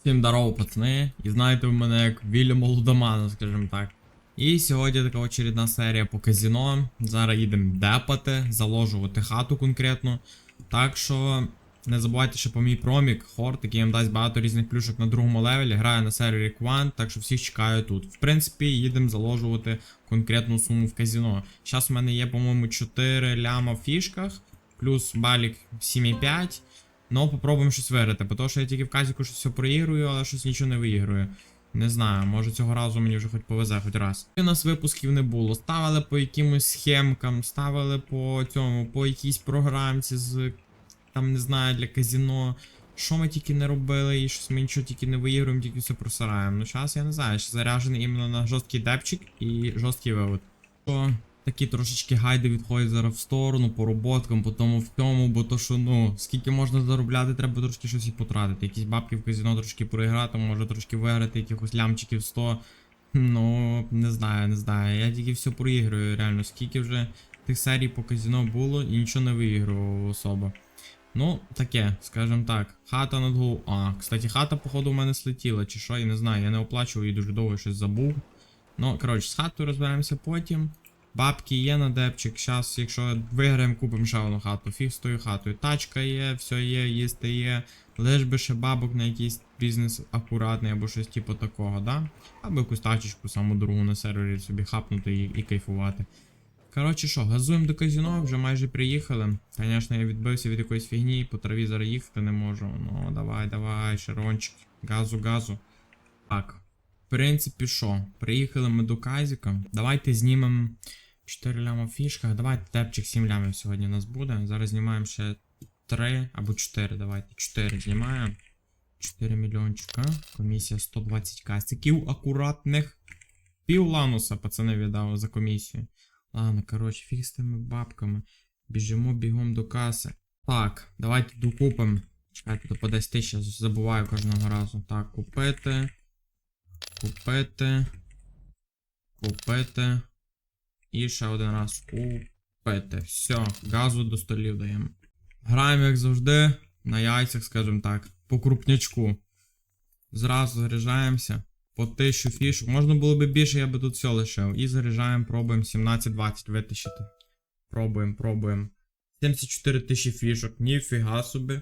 Всім здорово, пацани. І знаєте ви мене як Вільям Лудомана, скажімо так. І сьогодні така очередна серія по казіно. Зараз їдемо депати, заложувати хату конкретно. Так що не забувайте, що по мій промік, Хорт, який вам дасть багато різних плюшок на другому левелі, грає на сервері Quant, так що всіх чекаю тут. В принципі, їдемо заложувати конкретну суму в казіно. Зараз в мене є, по-моєму, 4 ляма в фішках, плюс балік 7,5. Ну, попробуємо щось виграти, бо то, що я тільки в казіку щось все проігрую, але щось нічого не виігрую. Не знаю, може цього разу мені вже хоч повезе хоч раз. У нас випусків не було. Ставили по якимось схемкам, ставили по цьому, по якійсь програмці з там не знаю для казіно. Що ми тільки не робили, і щось ми нічого тільки не виігруємо, тільки все просираємо. Ну зараз я не знаю, що заряджений іменно на жорсткий депчик і жорсткий вивод. Що такі трошечки гайди відходять зараз в сторону, по роботкам, по тому в тому, бо то що ну, скільки можна заробляти, треба трошки щось і потратити. Якісь бабки в казіно трошки проіграти, може трошки виграти, якихось лямчиків 100. Ну, не знаю, не знаю. Я тільки все проігрую, реально. Скільки вже тих серій по казіно було і нічого не виігрував особо. Ну, таке, скажем так. Хата над головою. А, кстати, хата, походу, у мене слетіла, чи що, я не знаю, я не оплачував її дуже довго щось забув. Ну, коротше, з хатою розберемося потім. Бабки є на депчик. Зараз, якщо виграємо, купимо ще одну хату. Фіг з тою хатою. Тачка є, все є, їсти є. Лиш би ще бабок на якийсь бізнес акуратний або щось типу такого, да? Або якусь тачечку саму дорогу на сервері собі хапнути і, і кайфувати. Коротше що, газуємо до казино, вже майже приїхали. Звісно, я відбився від якоїсь фігні, по траві зараз їхати не можу. Ну, давай, давай, Шарончик. Газу, газу. Так. В принципі, що? Приїхали ми до Казіка. Давайте знімемо 4 ляма в фішках. Давайте тепчик 7 лямів сьогодні у нас буде. Зараз знімаємо ще 3 або 4. Давайте 4 знімаємо. 4 мільйончика. Комісія 120 кастиків акуратних. Пів лануса, пацани, віддав за комісію. Ладно, коротше, фіг з тими бабками. Біжимо бігом до каси. Так, давайте докупимо. Чекайте, по 10 тисяч забуваю кожного разу. Так, купити. Купити. Купити. І ще один раз купити. Все, газу до столів даємо. Граємо, як завжди, на яйцях, скажімо так, по крупнячку. Зразу заряджаємося. По 1000 фішок. Можна було би більше, я би тут все лишив. І заряджаємо, пробуємо 17-20 витащити. Пробуємо, пробуємо. 74 тисячі фішок, ніфіга собі.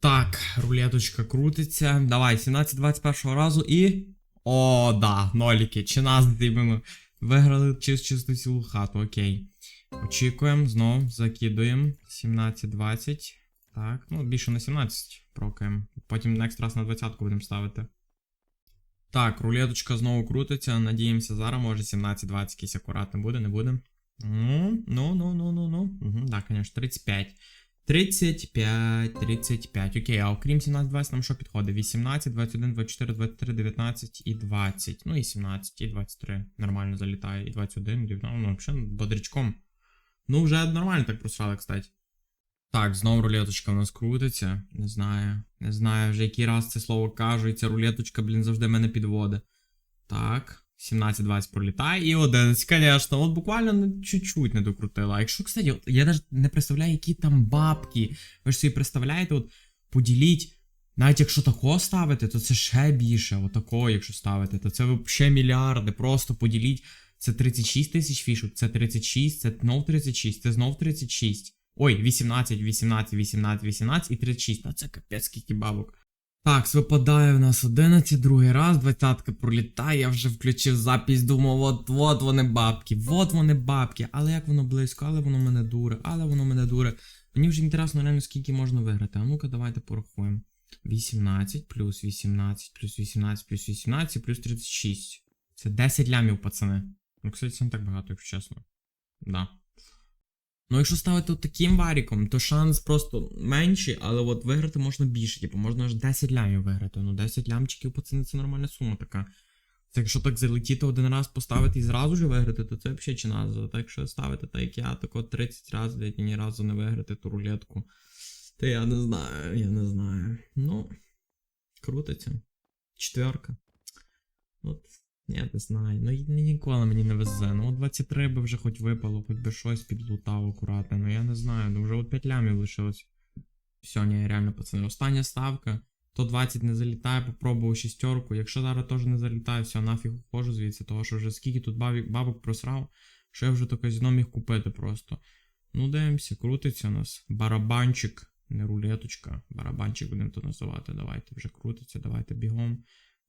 Так, рулеточка крутиться. Давай, 17-20 першого разу і. О, да, ноліки. Чи нас іменно виграли чис чисто цілу хату, окей. Очікуємо, знов закидуємо. 17-20. Так, ну більше на 17 прокаємо. Потім next раз на 20 будемо ставити. Так, рулеточка знову крутиться. Надіємося, зараз може 17-20 якийсь акуратний буде, не буде. Ну, ну, ну, ну, ну, ну. Угу, так, звісно, 35. 35, 35. Окей, а окрім 17-20 нам що підходить? 18, 21, 24, 23, 19 і 20. Ну і 17, і 23. Нормально залітає. І 21, 19, ну взагалі бодрячком. Ну, вже нормально так просрали, кстати. Так, знову рулеточка у нас крутиться. Не знаю. Не знаю вже який раз це слово кажу, і ця рулеточка, блін, завжди мене підводить. Так. 17-20 пролітає і 11, звісно, от буквально чуть-чуть не докрутила. А якщо, кстати, я навіть не представляю, які там бабки. Ви ж собі представляєте, от поділіть. Навіть якщо такого ставити, то це ще більше. Отакого, якщо ставити, то це взагалі мільярди. Просто поділіть. Це 36 тисяч фішок, це 36, це знов 36, це знов 36. Ой, 18, 18, 18, 18 і 36. Та це капець скільки бабок. Так, випадає в нас 11, другий раз, двадцятка пролітає, я вже включив запись, думав, от от вони бабки, от вони бабки. Але як воно близько, але воно мене дуре, але воно мене дуре. Мені вже інтересно реально скільки можна виграти. А ну-ка, давайте порахуємо. 18 плюс 18 плюс 18 плюс 18 плюс 36. Це 10 лямів, пацани. Ну, кстати, це не так багато, якщо чесно. Да. Ну, якщо ставити от таким варіком, то шанс просто менший, але от виграти можна більше. Типу, можна аж 10 лямів виграти. Ну, 10 лямчиків, пацани, це нормальна сума така. Це якщо так залетіти один раз поставити і зразу ж виграти, то це взагалі чи назва. Так якщо ставити так як я, так от 30 разів, і ні разу не виграти ту рулетку. Та я не знаю, я не знаю. Ну, крутиться. Четверка. От, я не знаю. Ну ніколи мені не везе. Ну, от 23 би вже хоч випало, хоч би щось підлутав акуратно. Ну я не знаю. Ну вже от 5 лямів лишилось. Все, ні, реально, пацани. Остання ставка. То 20 не залітає, попробував шістерку. Якщо зараз теж не залітає, все, нафіг вхожу звідси, того що вже скільки тут бабік, бабок просрав, що я вже то казино міг купити просто. Ну, дивимося, крутиться у нас. Барабанчик, не рулеточка, барабанчик будемо то називати. Давайте вже крутиться, давайте бігом.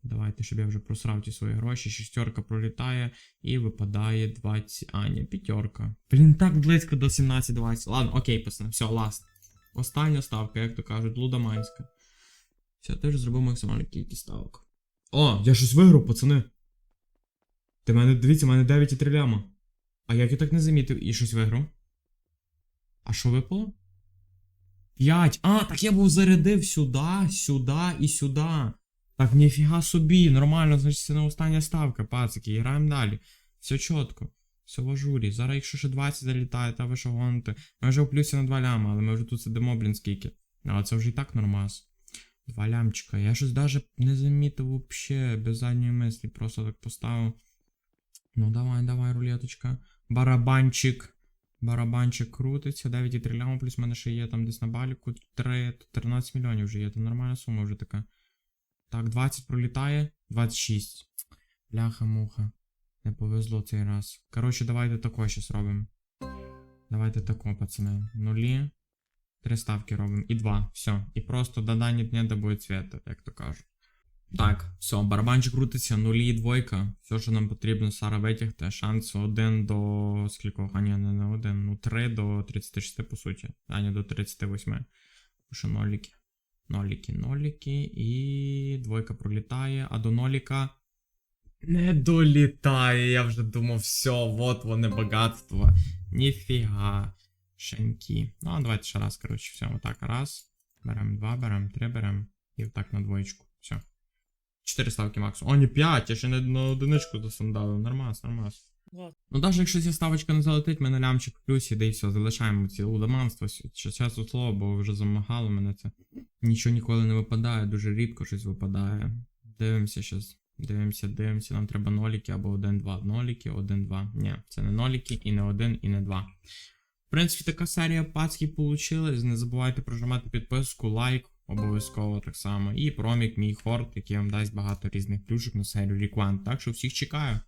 Давайте, щоб я вже просрав ті свої гроші. Шістерка пролітає і випадає 20. А, ні, п'ятерка. Блін, так близько до 17-20. Ладно, окей, пацани, все, ласт. Остання ставка, як то кажуть, лудоманська. Все, теж зробив максимальну кількість ставок. О, я щось виграв, пацани. Ти мене, дивіться, в мене 9,3 ляма. А як я так не замітив і щось виграв? А що випало? 5. А, так я був зарядив сюди, сюди і сюди. Так, ніфіга собі, нормально, значить це не остання ставка, пацики, граємо далі. Все чітко, все в ажурі. Зараз, якщо ще 20 залітає, та ви що гоните. Ми вже в плюсі на 2 ляма, але ми вже тут сидимо, блін, скільки. Але це вже і так нормас. Два лямчика. Я щось даже не замітив вообще, без задньої мислі, просто так поставив. Ну давай, давай, рулеточка. Барабанчик. Барабанчик крутиться, 9,3 ляма, плюс в мене ще є там десь на баліку 3, 13 мільйонів вже є, це нормальна сума вже така. Так, 20 пролітає, 26. Бляха-муха. Не повезло цей раз. Коротше, давайте тако щас робимо. Давайте тако, пацани. Нулі. Три ставки робимо. І два. Все. І просто до дані дня до буде як то кажуть. Так, все, барабанчик крутиться, нулі і двойка. Все, що нам потрібно, Сара витягти. Шанс 1 до скількох? А ні, не на 1. Ну 3 до 36, по суті. А ні, до 38. Що ноліки. Ноліки, ноліки. І двойка пролітає, а до ноліка. Не долітає. Я вже думав, все, от вони багатства. Ніфіга. Шеньки. Ну, а давайте ще раз, коротше, все, отак. Раз. Берем два, берем три, берем. І отак на двоєчку. Все. Чотири ставки максимум. О, ні, п'ять, я ще не на одиничку досандалив. Нормас, нормас. Ну, навіть якщо ця ставочка не залетить, ми на лямчик в плюсі, да і все, залишаємо ці удоманства. Часу слово, бо вже замагало мене це. Нічого ніколи не випадає, дуже рідко щось випадає. Дивимося щас. Дивимося, дивимося, нам треба ноліки або 1-2. Ноліки, 1-2. Ні, це не ноліки, і не 1, і не 2. В принципі, така серія пацьки получилась. Не забувайте прожимати підписку, лайк, обов'язково так само. І промік мій хорд, який вам дасть багато різних плюшок на серію Рік One. Так що всіх чекаю.